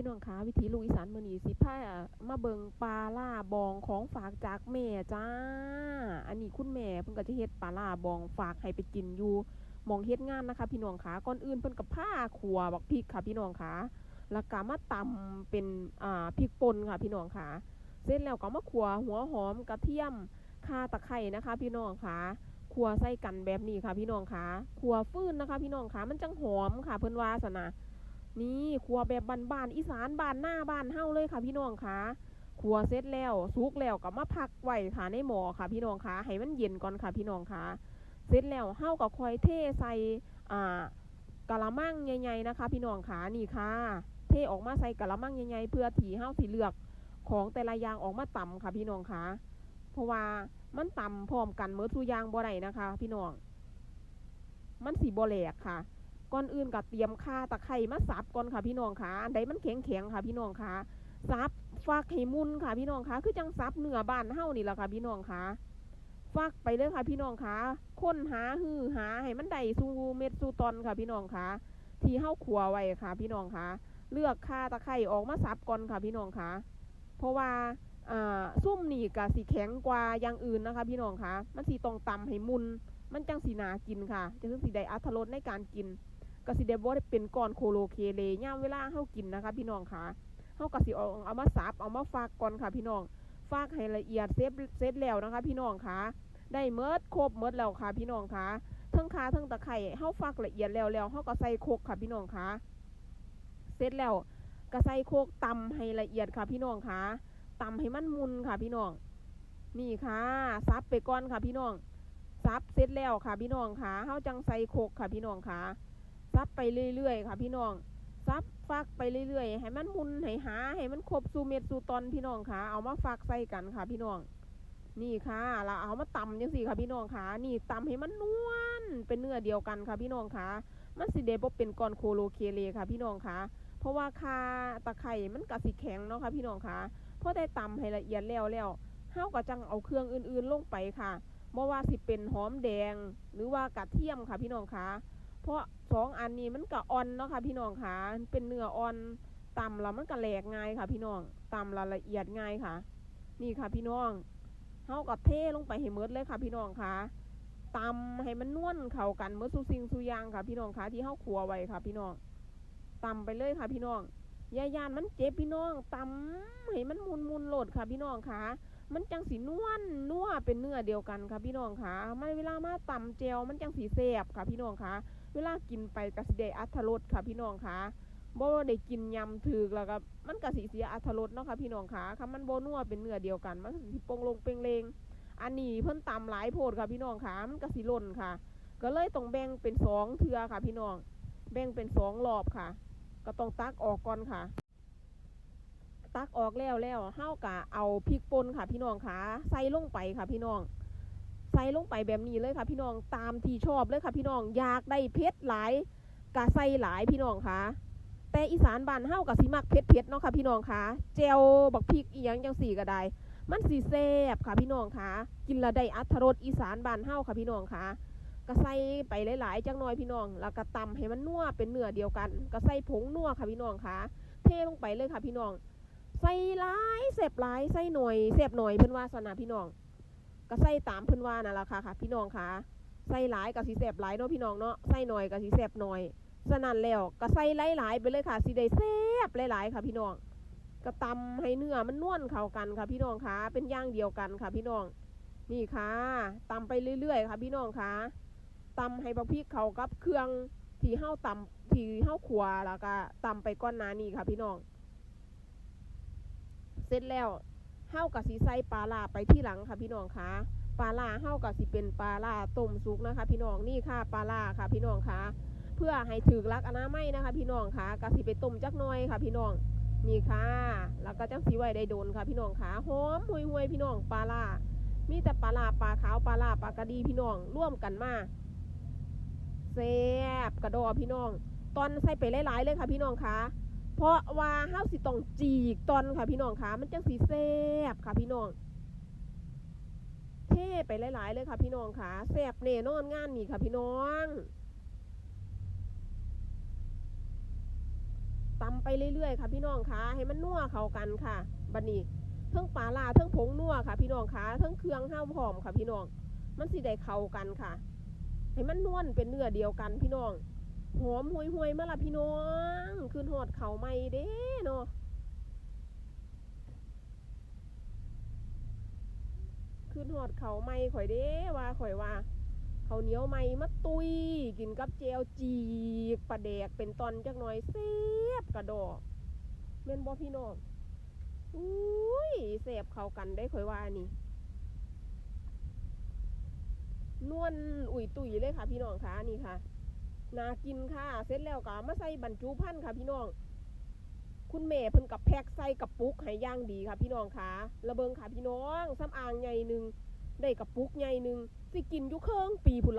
พี่น้องคะวิถีลูกอีสานมือนีสิพามาเบิงปลาล่าบองของฝากจากแม่จ้า อันนี้คุณแม่เพิ่นก็จะเฮ็ดปลาล่าบองฝากให้ไปกินอยู่มองเฮ็ดงานนะคะ พี่น้องคะก่อนอื่นเพิ่นก็ผ้าขัวบักพริกค่ะ พี่น้องคะแล้วก็มาตำเป็นอ่าพริกป่นค่ะ พี่น้องคะเสร็จแล้วก็มาขัวหัวหอมกระเทียมข่าตะไคร้นะคะ พี่น้องคะขัวใส่กันแบบนี้ค่ะ พี่น้องคะขัวฟื้นนะคะ พี่น้องคะมันจังหอมค่ะ เพิ่นว่าซะนะ นี่ครัวแบบบ้านๆอีสานบ้านหน้าบ้านเฮาเลยค่ะพี่น้องคะครัวเสร็จแล้วสุกแล้วก็มาพักไว้ค่ะในหม้อค่ะ พี่น้องคะให้มันเย็นก่อนค่ะพี่น้องคะเสร็จแล้วเฮาก็คอยเทใส่อ่ากะละมังใหญ่ๆนะคะ พี่น้องคะนี่ค่ะ เทออกมาใส่กะละมังใหญ่ๆเพื่อที่เฮาสิเลือกของแต่ละอย่างออกมาต่ำค่ะพี่น้องคะเพราะว่ามันต่ำพร้อมกันเมื่อทุยางบ่ได้นะคะ พี่น้อง มันสีบ่แหลกค่ะ ก่อนอื่นก็เตรียมข่าตะไคร้มาสับก่อนค่ะพี่น้องค่ะอันใดมันแข็งแข็งค่ะพี่น้องค่ะสับฟักให้มุนค่ะพี่น้องค่ะ คือจังสับเนื้อบ้านเฮานี่แหละค่ะพี่น้องค่ะฟักไปเลยค่ะพี่น้องค่ะค้นหาหื้อหาให้มันได้สูเม็ดสูตอนค่ะพี่น้องค่ะ ที่เฮาขัวไว้ค่ะ พี่น้องค่ะ เลือกข่าตะไคร้ออกมาสับก่อนค่ะพี่น้องค่ะ เพราะว่าซุ่มนี่ก็สิแข็งกว่าอย่างอื่นนะคะ พี่น้องคะมันสิต้องตำให้มุน มันจังสีนากินค่ะจะถึงสีไดอัตรสในการกิน ก็สิได้บ่ได้เป็นก้อนโคโลเคเลย่ามเวลาเฮากินนะคะ พี่น้องค่ะเฮาก็สิเอาเอามาสับเอามาฝากก่อนค่ะ พี่น้องฝากให้ละเอียดเซฟเสร็จแล้วนะคะ พี่น้องค่ะ ได้เมิดครบเมิดแล้วค่ะ พี่น้องค่ะเทั้งขาเทั้งตะไคร้เฮาฝากละเอียดแล้วแล้วเฮาก็ใส่โคกค่ะ พี่น้องค่ะเสร็จแล้วก็ใส่โคกตำให้ละเอียดค่ะ พี่น้องค่ะตำให้มันมุนค่ะ พี่น้อง นี่ค่ะซับไปก่อนค่ะ พี่น้องซับเสร็จแล้วค่ะ พี่น้องค่ะเฮาจังใส่โคกค่ะ พี่น้องค่ะ ซับไปเรื่อยๆ ค่ะ พี่น้องซับฟักไปเรื่อยๆ ให้มันมุนให้หาให้มันครบสูเม็ดสูตอนพี่น้องค่ะ เอามาฟักใส่กันค่ะ พี่น้อง นี่ค่ะแล้วเอามาตำจังสี่ค่ะพี่น้องค่ะ นี่ตำให้มันนวลเป็นเนื้อเดียวกันค่ะ พี่น้องค่ะ มันสิเดบเป็นก้อนโคโลเคเลค่ะ พี่น้องค่ะ เพราะว่าคาตะไคร่มันกะสิแข็งเนาะค่ะพี่น้องค่ะพอได้ตำให้ละเอียดแล้วแล้วเฮาก็จังเอาเครื่องอื่นๆลงไปค่ะบ่ว่าสิเป็นหอมแดงหรือว่ากระเทียมค่ะพี่น้องค่ะ เพราะสองอันนี้มันก็อ่อนเนาะค่ะพี่น้องค่ะ เป็นเนื้ออ่อนต่ำแล้วมันก็แหลกง่ายค่ะ พี่น้องต่ำละละเอียดง่ายค่ะ นี่ค่ะพี่น้องเฮาก็เทลงไปให้หมดเลยค่ะ พี่น้องค่ะตำให้มันนวลเข้ากันเมื่อสุสิ่งสุยางค่ะ พี่น้องค่ะที่เฮาขัวไว้ค่ะ พี่น้องตำไปเลยค่ะ พี่น้องยายานมันเจ็บพี่น้องตำให้มันมุนมุนโหลดค่ะ พี่น้องค่ะมันจังสีนวลนัวเป็นเนื้อเดียวกันค่ะ พี่น้องค่ะมันเวลามาตำเจลมันจังสีแซ่บค่ะ พี่น้องค่ะ เวลากินไปกะสิได้อัตรสค่ะพี่น้องค่ะบ่ได้กินยำถึกแล้วก็มันกะสิเสียอัตรสเนาะค่ะพี่น้องค่ะค่ะมันโบนัวเป็นเนื้อเดียวกัน มันก็สิปงลงเปงเลงอันนี้เพิ่นตำหลายโพดค่ะพี่น้องค่ะมันกะสิล่นค่ะ ก็เลยต้องแบ่งเป็นสองเทือค่ะ พี่น้อง แบ่งเป็นสองรอบค่ะ ก็ต้องตักออกก่อนค่ะตักออกแล้วแล้วเฮากะเอาพริกป่นค่ะ พี่น้องค่ะ ใส่ลงไปค่ะพี่น้อง ส่ลงไปแบบนี้เลยค่ะ พี่น้องตามที่ชอบเลยค่ะพี่น้องอยากได้เผ็ดหลายกะใส่หลายพี่น้องค่ะ แต่อีสานบ้านเฮากะสิมักเผ็ดเผ็ดเนาะค่ะพี่น้องค่ะแจวบักพริกอีหยังจังสี่ก็ได้ มันสิแซ่บค่ะพี่น้องค่ะ กินละได้อัตรสอีสานบ้านเฮาค่ะพี่น้องค่ะก็ใส่ไปหลายๆจังหน่อยพี่น้อง แล้วก็ตำให้มันนัวเป็นเนื้อเดียวกันก็ใส่ผงนัวค่ะพี่น้องค่ะ เทลงไปเลยค่ะพี่น้องใส่หลายเสบหลายใส่หน่อยเสบหน่อยเพิ่นว่าสนะพี่น้อง ก็ใส่ตามเพิ่นว่านั่นล่ะค่ะค่ะ พี่น้องค่ะใส่หลายกับสีแสบหลายเนาะพี่น้องเนาะใส่หน่อยกับสีแสบหน่อยสนั่นแล้วก็ใส่หลายๆไปเลยค่ะสีได้แซบหลายๆค่ะพี่น้องก็ตำให้เนื้อมันนวลเข้ากันค่ะ พี่น้องค่ะเป็นย่างเดียวกันค่ะ พี่น้อง นี่ค่ะตำไปเรื่อยๆค่ะ พี่น้องค่ะตำให้บักพริกเข้ากับเครื่องที่เฮาตำที่เฮาขัวแล้วก็ตำไปก้อนหนานี้ค่ะ พี่น้อง เสร็จแล้ว เฮากับสีใส่ปลาล่าไปที่หลังค่ะพี่น้องคะปลาล่าเฮากับสิเป็นปลาล่าต้มสุกนะคะ พี่น้องนี่ค่ะปลาล่าค่ะพี่น้องคะเพื่อให้ถือลักอนามัยนะคะ พี่น้องคะกะสิไปต้มจักน่อยค่ะ พี่น้องนี่ค่ะ แล้วก็จังสีไว้ได้โดนค่ะ พี่น้องคะหอมหุยหุยพี่น้องปลาล่ามีแต่ปลาล่าปลาขาวปลาล่าปลากระดีพี่น้องร่วมกันมาแซ่บกระดอพี่น้อง ตอนใส่ไปหลายๆเลยค่ะพี่น้องคะ เพราะว่าเฮาสิต้องจีกตอนค่ะพี่น้องค่ะ มันจังสีแซ่บค่ะพี่น้อง เท่ไปหลาย ๆ เลยค่ะพี่น้องค่ะแซ่บแน่นอนงานนี่ค่ะพี่น้องตำไปเรื่อย ๆ ค่ะพี่น้องคะให้มันนัวเข้ากันค่ะบัดนี้เทั้งปลาล่าเทั้งผงนัวค่ะ พี่น้องคะเทั้งเครื่องห้าวหอมค่ะพี่น้อง มันสิได้เข้ากันค่ะ ให้มันนวลเป็นเนื้อเดียวกันพี่น้อง หอมห่วยๆมาละพี่น้องคืนหอดเข่าไม่เด้เนาะคืนหอดเข่าไม่ข่อยเด้ว่าข่อยว่าเขาเหนียวไม่มาตุย กินกับเจลจีกปลาแดกเป็นตอนจักหน่อยเสียบกระดอกเม่นบ่พี่น้องอุ้ยเสียบเขากันได้ข่อยว่านี่นวลอุ่ยตุ๋ยเลยค่ะพี่น้องคะนี่ค่ะ นากินค่ะ เสร็จแล้วก็มาใส่บรรจุพันธุ์ค่ะพี่น้อง คุณแม่เพิ่นกับแพ็กใส่กับปุกให้ย่างดีค่ะพี่น้องคะระเบิงค่ะพี่น้องซ้ำอ่างใหญ่หนึ่งได้กับปุกใหญ่หนึ่งสิกินอยู่เครื่องปีพุ่นละ